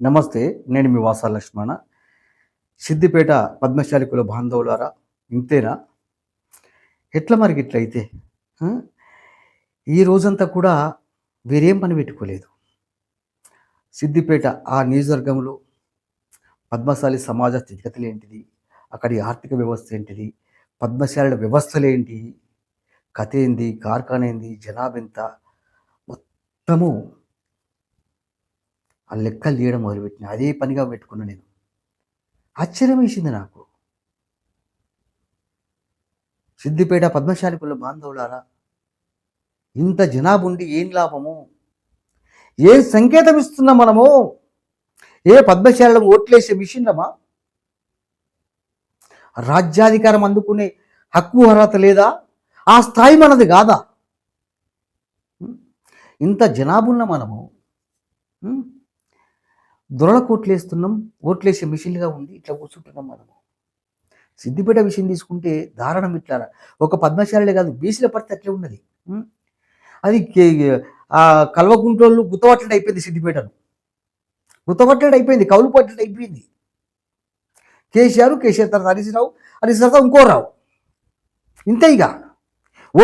నమస్తే నేను మీ వాసా లక్ష్మణ. సిద్దిపేట పద్మశాలి కుల బాంధవులారా ఇంతేనా? ఎట్లా మరి ఇట్లా అయితే ఈ రోజంతా కూడా వేరేం పని పెట్టుకోలేదు. సిద్దిపేట ఆ నియోజకవర్గంలో పద్మశాలి సమాజ స్థితిగతులు ఏంటిది అక్కడి ఆర్థిక వ్యవస్థ ఏంటిది పద్మశాలుల వ్యవస్థలు ఏంటి కథ ఏంది కార్ఖానా ఏంది జనాభా ఎంత? మొత్తము ఆ లెక్కలు తీయడం మొదలుపెట్టిన అదే పనిగా పెట్టుకున్నా నేను. ఆశ్చర్యం వేసింది నాకు. సిద్దిపేట పద్మశాలి కుల బాంధవులారా ఇంత జనాభుండి ఉండి ఏం లాభము? ఏ సంకేతం ఇస్తున్నాం మనము? ఏ పద్మశాలలో ఓట్లేసే మిషన్లమా? రాజ్యాధికారం అందుకునే హక్కు అర్హత లేదా? ఆ స్థాయి మనది కాదా? ఇంత జనాభున్న మనము? దొరలకు ఓట్లేస్తున్నాం ఓట్లేసే మిషన్లుగా ఉండి ఇట్లా కూర్చుంటున్నాం మనము. సిద్దిపేట విషయం తీసుకుంటే దారుణం ఇట్లా. ఒక పద్మశాలే కాదు బీసీల పరిస్థితి అట్లే ఉన్నది. అది కే- కల్వకుంట్రోళ్ళు గుత్తపట్టడం అయిపోయింది సిద్దిపేటను. గుత్తపట్టడం అయిపోయింది కౌలు పట్టడం అయిపోయింది. కేసీఆర్ కేసీఆర్ తర్వాత హరీశ్రావు హరీష్ తర్వాత ఇంకో రావు. ఇంతే ఇక.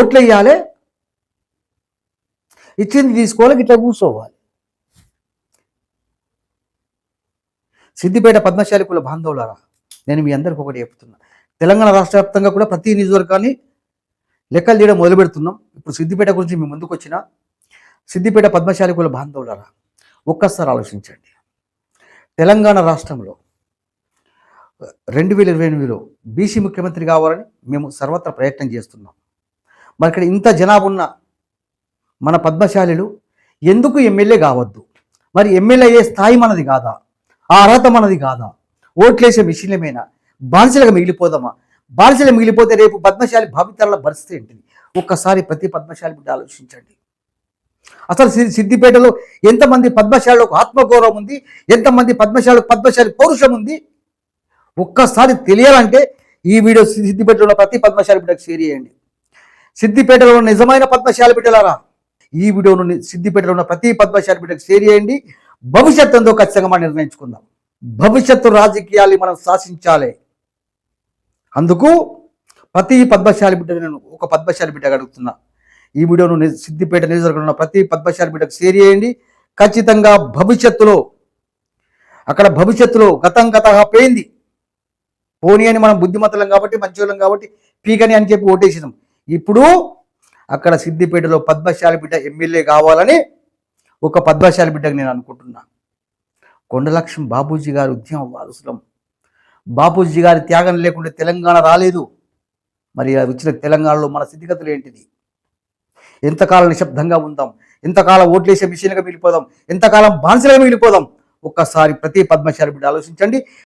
ఓట్లు వేయాలి ఇచ్చింది తీసుకోవాలి ఇట్లా కూర్చోవాలి. సిద్దిపేట పద్మశాలి కుల బాంధవులారా నేను మీ అందరికి ఒకటి చెప్తున్నా. తెలంగాణ రాష్ట్ర వ్యాప్తంగా కూడా ప్రతి నియోజకవర్గాన్ని లెక్కలు చేయడం మొదలు పెడుతున్నాం ఇప్పుడు సిద్దిపేట గురించి మీ ముందుకు వచ్చిన సిద్దిపేట పద్మశాలి కుల బాంధవులారా ఒక్కసారి ఆలోచించండి. తెలంగాణ రాష్ట్రంలో రెండు వేల ఇరవై ఎనిమిదిలో బీసీ ముఖ్యమంత్రి కావాలని మేము సర్వత్రా ప్రయత్నం చేస్తున్నాం. మరి ఇక్కడ ఇంత జనాభా ఉన్న మన పద్మశాలిలు ఎందుకు ఎమ్మెల్యే కావద్దు? మరి ఎమ్మెల్యే అయ్యే స్థాయి మనది కాదా? ఆ అర్హత మనది కాదా? ఓట్లేసే మిషన్లమైనా? బానిసలుగా మిగిలిపోదామా? బానిసలు మిగిలిపోతే రేపు పద్మశాలి భావితరాల పరిస్థితి ఏంటిది? ఒక్కసారి ప్రతి పద్మశాలి బిడ్డ ఆలోచించండి. అసలు సిద్దిపేటలో ఎంతమంది పద్మశాలకు ఆత్మగౌరవం ఉంది? ఎంతమంది పద్మశాలకు పద్మశాలి పౌరుషం ఉంది? ఒక్కసారి తెలియాలంటే ఈ వీడియో సిద్దిపేటలో ఉన్న ప్రతి పద్మశాలి బిడ్డకు షేర్ చేయండి. సిద్దిపేటలో ఉన్న నిజమైన పద్మశాలి బిడ్డలారా? ఈ వీడియోను సిద్దిపేటలో ఉన్న ప్రతి పద్మశాలి బిడ్డకు షేర్ చేయండి. భవిష్యత్తు ఎంతో ఖచ్చితంగా మనం నిర్ణయించుకుందాం. భవిష్యత్తు రాజకీయాలు మనం శాసించాలి. అందుకు ప్రతి పద్మశాలి బిడ్డ నేను ఒక పద్మశాలి బిడ్డగా అడుగుతున్నా. ఈ వీడియోను సిద్దిపేట నియోజకవర్గంలో ఉన్న ప్రతి పద్మశాలి బిడ్డకు షేర్ చేయండి. ఖచ్చితంగా భవిష్యత్తులో అక్కడ భవిష్యత్తులో గతం గతగా పోయింది. పోనీ అని మనం బుద్ధిమంతులం కాబట్టి మంచోళ్ళం కాబట్టి పీకని అని చెప్పి ఓటేసినాం. ఇప్పుడు అక్కడ సిద్దిపేటలో పద్మశాలి బిడ్డ ఎమ్మెల్యే కావాలని ఒక పద్మశాలి బిడ్డకు నేను అనుకుంటున్నా. కొండలక్ష్మి బాపూజీ గారి ఉద్యమ వారసులం బాపూజీ గారి త్యాగం లేకుండా తెలంగాణ రాలేదు. మరి వచ్చిన తెలంగాణలో మన స్థితిగతులు ఏంటిది? ఎంతకాలం నిశ్శబ్దంగా ఉందాం? ఎంతకాలం ఓట్లేసే మిషన్గా మిగిలిపోదాం? ఎంతకాలం బానిసలుగా మిగిలిపోదాం? ఒక్కసారి ప్రతి పద్మశాలి బిడ్డ ఆలోచించండి.